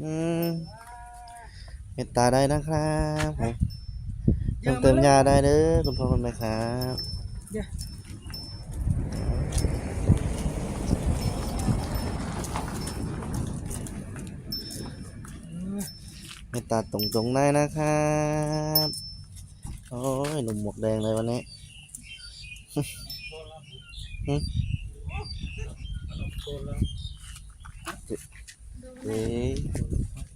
อืมเมตตาได้นะครับผมเติมเติมยาได้เด้อคุณพ่อคุณแม่ครับเดี๋ยวเมตตาตรงตรงๆได้นะครับ โอ้ยหนุ่มหมวกแดงเลยวันนี้หึเอ้ย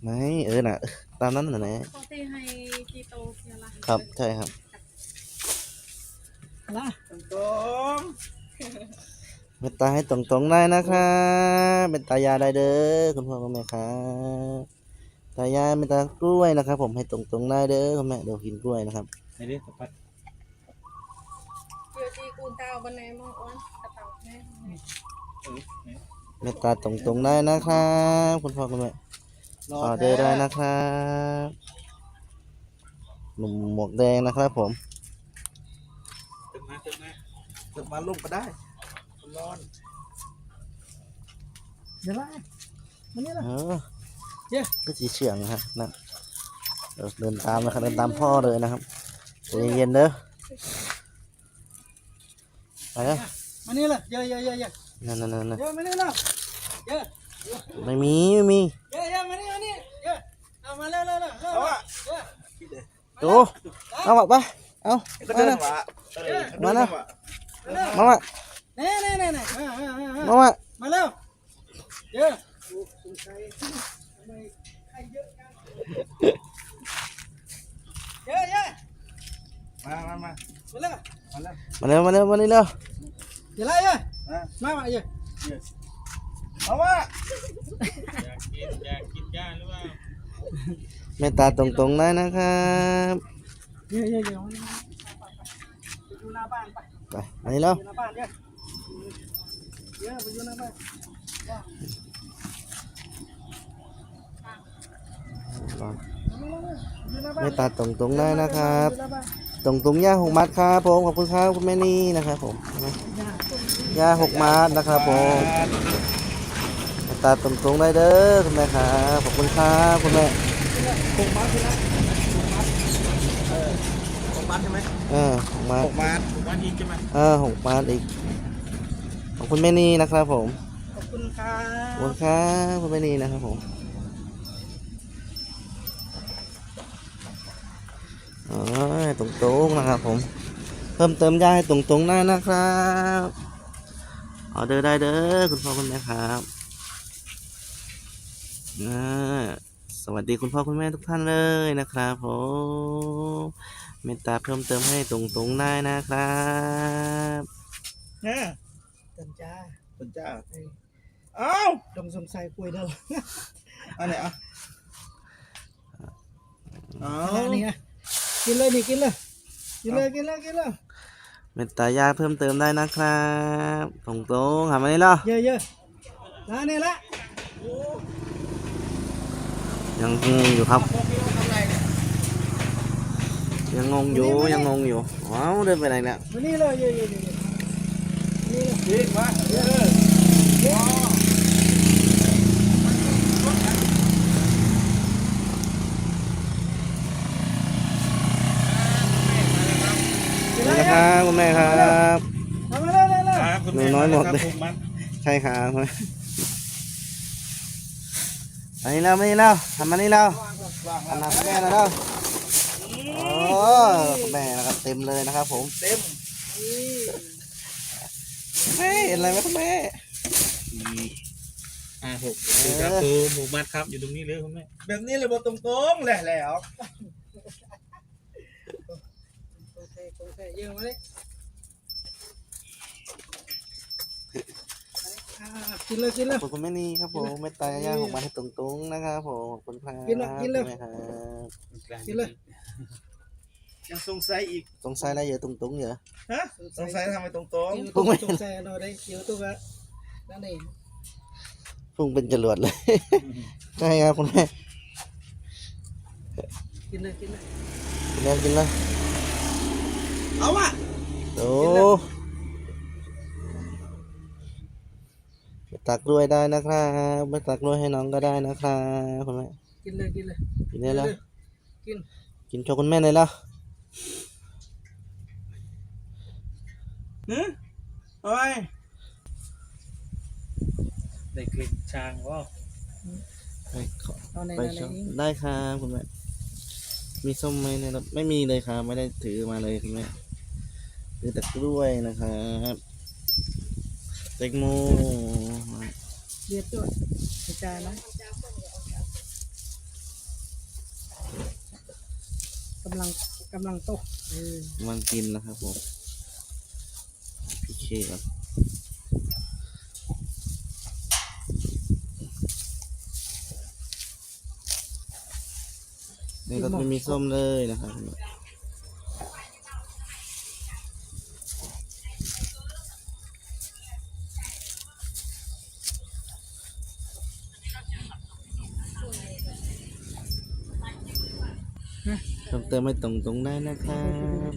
ไม่เออน่ะ ตามนั้นน่ะนะเขาตีให้จีโตเสียละครับ ใช่ครับละตรงเมตตาให้ตรงตรงๆได้นะครับเป็นตายาได้เด้อคุณพ่อคุณแม่ครับตายาเมตตากล้วยนะครับ ผมให้ตรงตรงๆได้เด้อคุณแม่เดี๋ยวกินกล้วยนะครับไอ้นี่สะพัดเดี๋ยวจีกูนเตาบันไดมองอ้วนกระเตาแม่ เออเนี่ยเมตตาตรงตรงๆได้นะครับคุณพ่อคุณแม่รอออเดอร์ได้นะครับหนุ่มหมวกแดงนะครับผมเติมมาเติมมาเติมมาลงก็ได้ร้อนเดี๋ยวละมันนี่ละเออเย้ก็สีเฉียงนะฮะนะเดี๋ยวเดินตามนะครับเดินตามพ่อเลยนะครับใจเย็นๆเด้อไปแล้วมันนี่ละเยอะเยอะเยอะเยอะ นั่นนั่นนั่นเยอะมันนี่ละเยอะไม่มีไม่มีเยอะเยอะมันนี่มันนี่เยอะเอามาเร็วเร็วเร็วเร็วเอาอะเยอะโตเอาบอกไปเอาก็มาเดินแล้ววะเออมาแล้วเดินวะมามาเน่เน่เน่เน่มามามามามามาเร็วเยอะเยอะเยอะมามามามาเร็วมาแล้วมาเร็วมาเร็วมานี่เร็วเดี๋ยวละเยอะ มามามาเยอะเอาวะเมตตาตรงๆได้นะครับเยอะเยอะเยอะไปอยู่หน้าบ้านไปไปมานี่เร็วอยู่หน้าบ้านเยอะเยอะไปอยู่หน้าบ้านเมตตาตรงๆได้นะครับ ตรงตรงย่าหกมัดครับผมขอบคุณครับคุณแม่นี่นะครับผม ย่าหกมัดนะครับผมเมตตาตรงตรงๆได้เด้อคุณแม่ครับขอบคุณครับคุณแม่หกบาทใช่ไหมหกบาทใช่ไหมเออหกมัดหกบาทหกบาทอีกใช่ไหมเออหกมัดอีกขอบคุณแม่นี่นะครับผมขอบคุณครัขอบคุณครับคุณแม่นี่นะครับผมอ๋อตรงตรงๆนะครับผม เพิ่มเติมยาให้ตรงตรงๆได้นะครับ ออเดอร์ได้เด้อคุณพ่อคุณแม่ครับอ่าสวัสดีคุณพ่อคุณแม่ทุกท่านเลยนะครับผมเมตตาเพิ่มเติมให้ตรงตรงๆได้นะครับเนี่ยตันจ้าเป็นเจ้าเอ้ยเอ้าดมสมใส่ป่วยเด้ออันไหนอะเอ้าอันนี้อะกินเลยนี่กินเลยกินเลยกินเลยกินเลย เมตตายาเพิ่มเติมได้นะครับตรงตรงๆหามานี่เนาะเยอะเยอะร้านนี้ละยังงงอยู่ครับ ยังงงอยู่ยังงงอยู่ว้าวเดินไปไหนเนี่ยมานี่เลยเยอะเยอะเยอะนี่เลยดีมาเออ กิน นี่ เลย นะ ครับคุณแม่ครับทำมาเลยเลยเลยครับคุณหนูแม่น้อยหมดครับเลยหกบาทใช่ครับอันนี้แล้วมานี่แล้วทำมานี่แล้วทำมาคุณแม่แล้วแล้วโอ้คุณแม่นะครับเต็มเลยนะครับ ผมเต็มแม่เห็นอะไรไหมคุณแม่อ่าหกครับคือหมูมัดครับอยู่ตรงนี้เลยคุณแม่แบบนี้เลยบอตรงๆแหละแล้ว โอเคโอเคเยอะมาเลยอ่ากินเลยกินเลยขอบคุณคุณแม่นี่ครับผมเมตตายาของมาให้ตรงๆนะครับผมขอบคุณครับกินเลยกินเลยคุณแม่ครับกินเลย ยังสงสัยอีก สงสัยอะไรเยอะตรงๆเยอะ ฮะ สงสัยทำไมตรงกินตุ้งตุ้งใส่เราได้เกี่ยวตุ้งละนั่นเองพุ่งเป็นจรวดเลย ใช่ครับคุณแม่กินเลยกินเลย กินแล้วกินแล้วๆ เอาวะโอ้ตักด้วยได้นะครับไปตักด้วยให้น้องก็ได้นะครับคุณแม่กินเลยกินเลยกินได้แล้วกินกินโชว์คุณแม่เลยแล้วเฮ้ยโอ้ยได้กลิ่นช้างว่าไปขอเอาในไปในชมนี้ได้ครับคุณแม่มีส้มไหมในรถไม่มีเลยครับไม่ได้ถือมาเลยคุณแม่ ถือแต่กล้วยนะครับแตงโมเรียบด้วยกระจายนะกำลังกำลังตกเออกำลังกินนะครับผมพี่เคครับนี่รถไม่มีส้มเลยนะครับ เพิ่มเติมไม่ตรงตรงได้นะครับ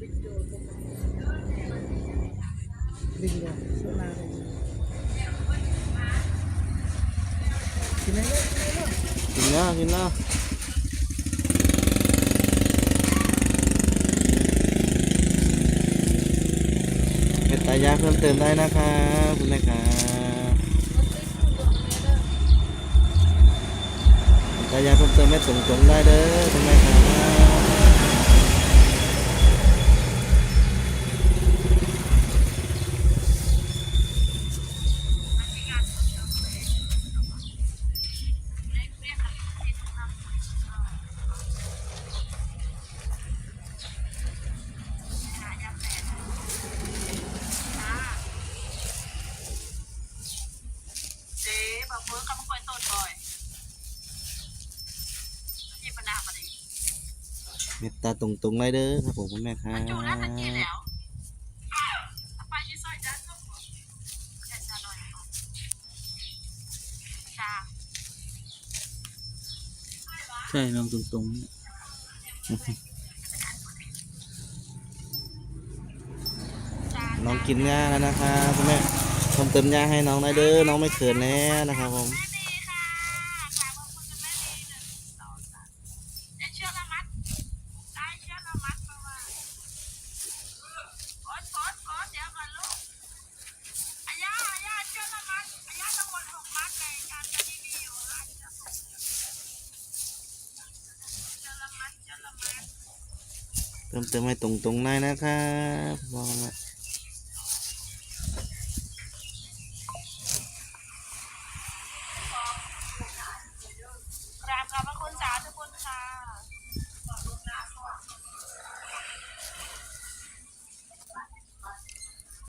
ดึงเลยโซนาเลยกินไหมลูกกินหนแล้วกินแล้วเห็ดตายาเพิ่มเติมได้นะครับคุณแม่ครับตายาเพิ่มเติมไม่ตรงตรงได้เด้อคุณแม่ครับ เห็ดตาตรงตรงๆได้เด้อครับผมคุณแม่ครับอยู่แล้วทันทีแล้วไปที่ซอยจ้าส้มแต่ชาหน่อยชาใช่น้องตรงน้องกินหญ้าแล้วนะครับคุณแม่เพิ่มเติมหญ้าให้น้องได้เด้อน้องไม่เขินแล้วนะครับผม เติมเติมให้ตรงตรงๆได้นะครับบอกนะ